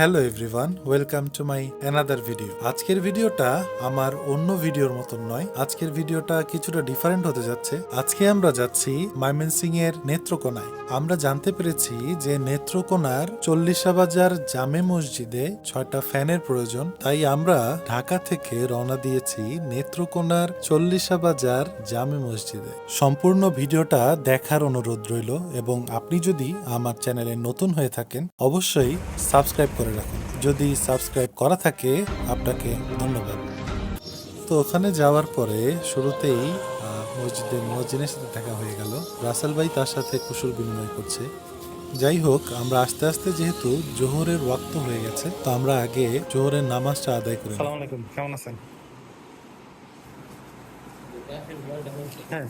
Hello everyone welcome to my another video আজকের ভিডিওটা আমার অন্য ভিডিওর মতন নয়। আজকের ভিডিওটা কিছুটা ডিফারেন্ট হতে যাচ্ছে। আজকে আমরা যাচ্ছি ময়মনসিং এর নেত্রকোনায়। আমরা জানতে পেরেছি যে নেত্রকোনার চল্লিশা বাজার জামে মসজিদে ছয়টা ফ্যানের প্রয়োজন। তাই আমরা ঢাকা থেকে রওনা দিয়েছি নেত্রকোনার চল্লিশা বাজার জামে মসজিদে। সম্পূর্ণ ভিডিওটা দেখার অনুরোধ রইল এবং আপনি যদি আমার চ্যানেলে নতুন হয়ে থাকেন, অবশ্যই সাবস্ক্রাইব করে রাখুন। যদি সাবস্ক্রাইব করা থাকে আপনাকে ধন্যবাদ। তো ওখানে যাওয়ার পরে শুরুতেই আহ, মসজিদের সাথে দেখা হয়ে গেল। রাসেল ভাই তার সাথে কুশল বিনিময় করছে। যাই হোক আমরা আস্তে আস্তে যেহেতু জোহরের ওয়াক্ত হয়ে গেছে তো আমরা আগে জোহরের নামাজটা আদায় করে নিই। সালাম আলাইকুম কেমন আছেন? হ্যাঁ।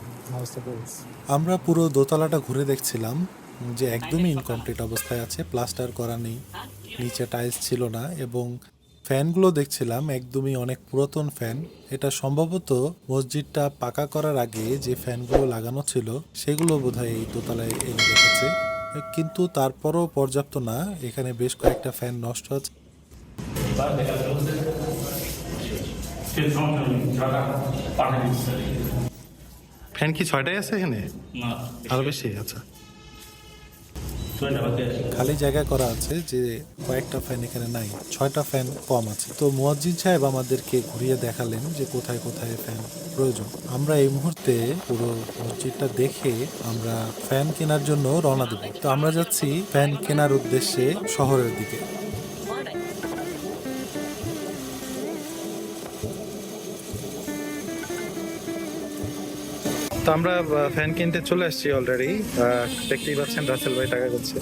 আমরা পুরো দোতলাটা ঘুরে দেখছিলাম যে একদমই ইনকমপ্লিট অবস্থায় আছে প্লাস্টার করা নেই। নিচে টাইলস ছিল না এবং ফ্যানগুলো দেখছিলাম একদমই অনেক পুরাতন ফ্যান। এটা সম্ভবত মসজিদটা পাকা করার আগে যে ফ্যানগুলো লাগানো ছিল সেগুলো বোধহয় এই দোতলায় এনে রেখেছে। কিন্তু তারপরও পর্যাপ্ত না এখানে বেশ কয়েকটা ফ্যান নষ্ট আছে। ফ্যান কি ছয়টাই আছে এখানে? আরও বেশি? আচ্ছা। খালি জায়গা করা আছে যে কয়েকটা ফ্যান এখানে নাই, ছয়টা ফ্যান কম আছে। তো মুয়াজ্জিন সাহেব আমাদেরকে ঘুরিয়ে দেখালেন যে কোথায় কোথায় ফ্যান প্রয়োজন। আমরা এই মুহূর্তে পুরো মসজিদটা দেখে আমরা ফ্যান কেনার জন্য রওনা দেব। তো আমরা যাচ্ছি ফ্যান কেনার উদ্দেশ্যে শহরের দিকে। তো আমরা ফ্যান কিনতে চলে আসছি অলরেডি দেখতেই পাচ্ছেন রাসেল ভাই টাকা করছে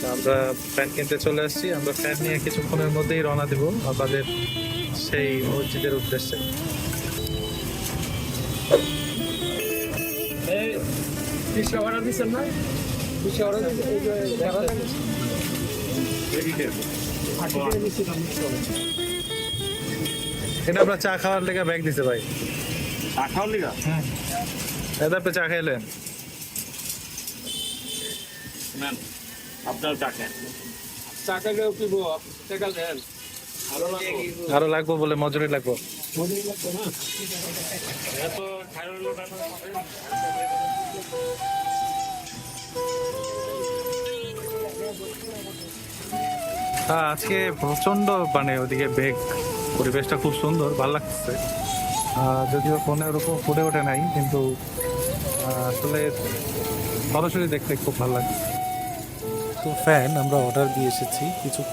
তো আমরা ফ্যান কিনতে চলে আসছি। আমরা ফ্যান নিয়ে কিছুক্ষণের মধ্যেই রওনা দেব আমাদের সেই মসজিদের উদ্দেশ্যে। এটা আমরা চা খাওয়ার লেগে ব্যাগ দিছে ভাই। চা খাওয়ার লিগা? দাদা আপনি চা খাইলেন নেন। আপনার চা খেন। চাকালেও কি টাকা দেন আরও লাগবো। বলে মজুরি লাগবো। মজুরি লাগবে না? এত হ্যাঁ আজকে প্রচণ্ড মানে ওদিকে বেগ। পরিবেশটা খুব সুন্দর ভালো লাগছে। যদিও ফোনে ওরকম ফুটে ওঠে নাই, কিন্তু আসলে সরাসরি দেখতে খুব ভালো লাগে। তো ফ্যান আমরা অর্ডার দিয়ে এসেছি। কিছু